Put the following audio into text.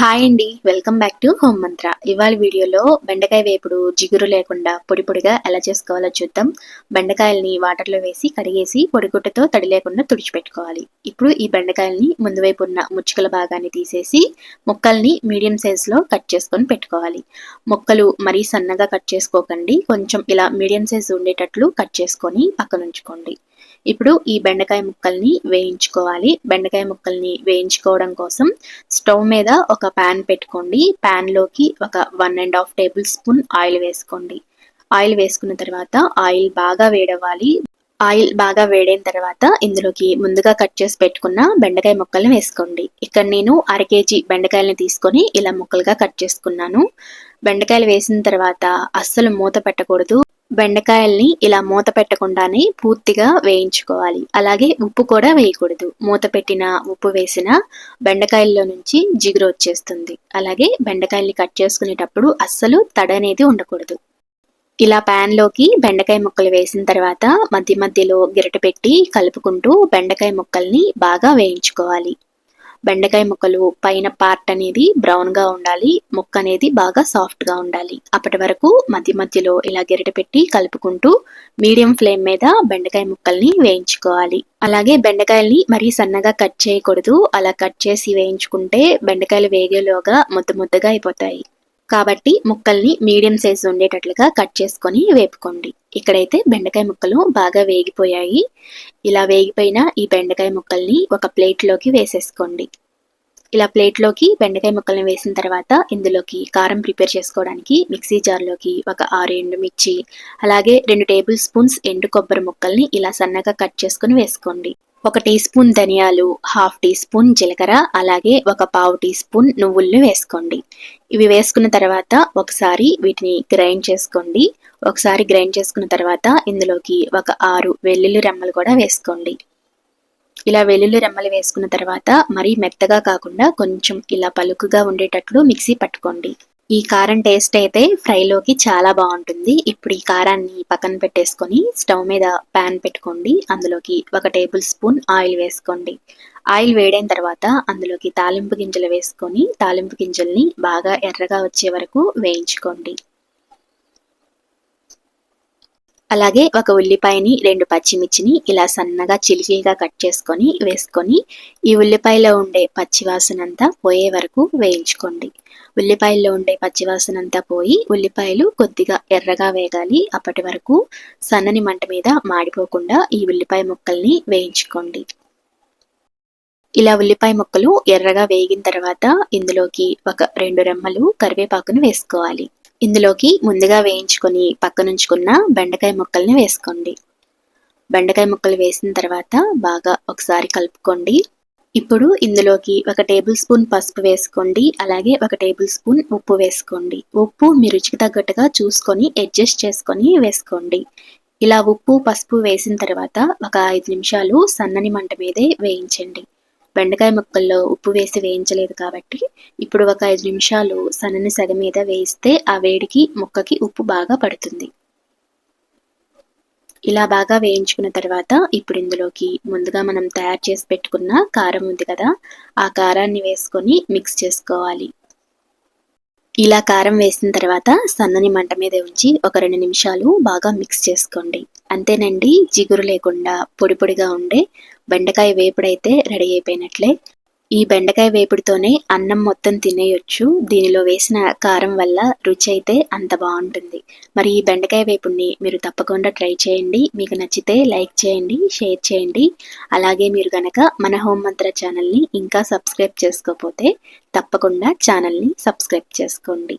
Hi అండి. Welcome back to home మంత్ర ఇవాళ వీడియోలో బెండకాయ వేపుడు జిగురు లేకుండా పొడి పొడిగా ఎలా చేసుకోవాలో చూద్దాం. బెండకాయల్ని వాటర్లో వేసి కడిగేసి పొడిగుట్టతో తడి లేకుండా తుడిచిపెట్టుకోవాలి. ఇప్పుడు ఈ బెండకాయల్ని ముందు వైపు ఉన్న ముచ్చుకల భాగాన్ని తీసేసి ముక్కల్ని మీడియం సైజులో కట్ చేసుకొని పెట్టుకోవాలి. ముక్కలు మరీ సన్నగా కట్ చేసుకోకండి. కొంచెం ఇలా మీడియం సైజు ఉండేటట్లు కట్ చేసుకొని పక్కన ఉంచుకోండి ఇప్పుడు ఈ బెండకాయ ముక్కల్ని వేయించుకోవాలి. బెండకాయ ముక్కల్ని వేయించుకోవడం కోసం స్టవ్ మీద ఒక ప్యాన్ పెట్టుకోండి. ప్యాన్లోకి ఒక one and half table spoon oil వేసుకోండి. ఆయిల్ వేసుకున్న తర్వాత ఆయిల్ బాగా వేడవ్వాలి. ఆయిల్ బాగా వేడైన తర్వాత ఇందులోకి ముందుగా కట్ చేసి పెట్టుకున్న బెండకాయ ముక్కల్ని వేసుకోండి. ఇక్కడ నేను అర కేజీ బెండకాయలని తీసుకొని ఇలా ముక్కలుగా కట్ చేసుకున్నాను. బెండకాయలు వేసిన తర్వాత అస్సలు మూత పెట్టకూడదు. బెండకాయల్ని ఇలా మూత పెట్టకుండానే పూర్తిగా వేయించుకోవాలి. అలాగే ఉప్పు కూడా వేయకూడదు. మూత పెట్టిన ఉప్పు వేసిన బెండకాయల్లో నుంచి జిగురు వచ్చేస్తుంది. అలాగే బెండకాయల్ని కట్ చేసుకునేటప్పుడు అస్సలు తడ అనేది ఉండకూడదు. ఇలా లోకి బెండకాయ ముక్కలు వేసిన తర్వాత మధ్య మధ్యలో గిరట పెట్టి కలుపుకుంటూ బెండకాయ ముక్కల్ని బాగా వేయించుకోవాలి. బెండకాయ ముక్కలు పైన పార్ట్ అనేది బ్రౌన్గా ఉండాలి ముక్క అనేది బాగా సాఫ్ట్గా ఉండాలి. అప్పటి వరకు మధ్య మధ్యలో ఇలా గెరిట పెట్టి కలుపుకుంటూ మీడియం ఫ్లేమ్ మీద బెండకాయ ముక్కల్ని వేయించుకోవాలి. అలాగే బెండకాయల్ని మరీ సన్నగా కట్ చేయకూడదు. అలా కట్ చేసి వేయించుకుంటే బెండకాయలు వేగేలోగా ముద్ద ముద్దగా అయిపోతాయి. కాబట్టి ముక్కల్ని మీడియం సైజు ఉండేటట్లుగా కట్ చేసుకొని వేపుకోండి. ఇక్కడైతే బెండకాయ ముక్కలు బాగా వేగిపోయాయి. ఇలా వేగిపోయిన ఈ బెండకాయ ముక్కల్ని ఒక ప్లేట్లోకి వేసేసుకోండి. ఇలా ప్లేట్లోకి బెండకాయ ముక్కల్ని వేసిన తర్వాత ఇందులోకి కారం ప్రిపేర్ చేసుకోవడానికి మిక్సీ జార్లోకి ఒక ఆరు ఎండుమిర్చి అలాగే రెండు టేబుల్ స్పూన్స్ ఎండు కొబ్బరి ముక్కల్ని ఇలా సన్నగా కట్ చేసుకుని వేసుకోండి. ఒక టీ స్పూన్ ధనియాలు హాఫ్ టీ స్పూన్ జీలకర్ర అలాగే ఒక పావు టీ స్పూన్ నువ్వుల్ని వేసుకోండి. ఇవి వేసుకున్న తర్వాత ఒకసారి వీటిని గ్రైండ్ చేసుకోండి. ఒకసారి గ్రైండ్ చేసుకున్న తర్వాత ఇందులోకి ఒక ఆరు వెల్లుల్లి రెమ్మలు కూడా వేసుకోండి. ఇలా వెల్లుల్లి రెమ్మలు వేసుకున్న తర్వాత మరీ మెత్తగా కాకుండా కొంచెం ఇలా పలుకుగా ఉండేటట్లు మిక్సీ పట్టుకోండి. ఈ కారం టేస్ట్ అయితే ఫ్రైలోకి చాలా బాగుంటుంది. ఇప్పుడు ఈ కారాన్ని పక్కన పెట్టేసుకొని స్టవ్ మీద ప్యాన్ పెట్టుకోండి. అందులోకి ఒక టేబుల్ స్పూన్ ఆయిల్ వేసుకోండి. ఆయిల్ వేడైన తర్వాత అందులోకి తాలింపు గింజలు వేసుకొని తాలింపు గింజల్ని బాగా ఎర్రగా వచ్చే వరకు వేయించుకోండి. అలాగే ఒక ఉల్లిపాయని రెండు పచ్చిమిర్చిని ఇలా సన్నగా చిలిచిలిగా కట్ చేసుకొని వేసుకొని ఈ ఉల్లిపాయలో ఉండే పచ్చివాసన అంతా పోయే వరకు వేయించుకోండి. ఉల్లిపాయల్లో ఉండే పచ్చివాసన అంతా పోయి ఉల్లిపాయలు కొద్దిగా ఎర్రగా వేగాలి. అప్పటి వరకు సన్నని మంట మీద మాడిపోకుండా ఈ ఉల్లిపాయ ముక్కల్ని వేయించుకోండి. ఇలా ఉల్లిపాయ ముక్కలు ఎర్రగా వేగిన తర్వాత ఇందులోకి ఒక రెండు రెమ్మలు కరివేపాకును వేసుకోవాలి. ఇందులోకి ముందుగా వేయించుకొని పక్కనుంచుకున్న బెండకాయ ముక్కల్ని వేసుకోండి. బెండకాయ ముక్కలు వేసిన తర్వాత బాగా ఒకసారి కలుపుకోండి. ఇప్పుడు ఇందులోకి ఒక టేబుల్ స్పూన్ పసుపు వేసుకోండి. అలాగే ఒక టేబుల్ స్పూన్ ఉప్పు వేసుకోండి. ఉప్పు మీ రుచికి తగ్గట్టుగా చూసుకొని అడ్జస్ట్ చేసుకొని వేసుకోండి. ఇలా ఉప్పు పసుపు వేసిన తర్వాత ఒక ఐదు నిమిషాలు సన్నని మంట మీదే వేయించండి. బెండకాయ ముక్కల్లో ఉప్పు వేసి వేయించలేదు కాబట్టి ఇప్పుడు ఒక ఐదు నిమిషాలు సన్నని సగ మీద వేయిస్తే ఆ వేడికి ముక్కకి ఉప్పు బాగా పడుతుంది. ఇలా బాగా వేయించుకున్న తర్వాత ఇప్పుడు ఇందులోకి ముందుగా మనం తయారు చేసి పెట్టుకున్న కారం ఉంది కదా ఆ కారాన్ని వేసుకొని మిక్స్ చేసుకోవాలి. ఇలా కారం వేసిన తర్వాత సన్నని మంట మీద ఉంచి ఒక రెండు నిమిషాలు బాగా మిక్స్ చేసుకోండి. అంతేనండి జిగురు లేకుండా పొడి పొడిగా ఉండే బెండకాయ వేపుడైతే రెడీ అయిపోయినట్లే. ఈ బెండకాయ వేపుడుతోనే అన్నం మొత్తం తినేయొచ్చు. దీనిలో వేసిన కారం వల్ల రుచి అయితే అంత బాగుంటుంది. మరి ఈ బెండకాయ వేపుడిని మీరు తప్పకుండా ట్రై చేయండి. మీకు నచ్చితే లైక్ చేయండి షేర్ చేయండి. అలాగే మీరు గనక మన హోమ్ మంత్ర ఛానల్ని ఇంకా సబ్స్క్రైబ్ చేసుకోకపోతే తప్పకుండా ఛానల్ని సబ్స్క్రైబ్ చేసుకోండి.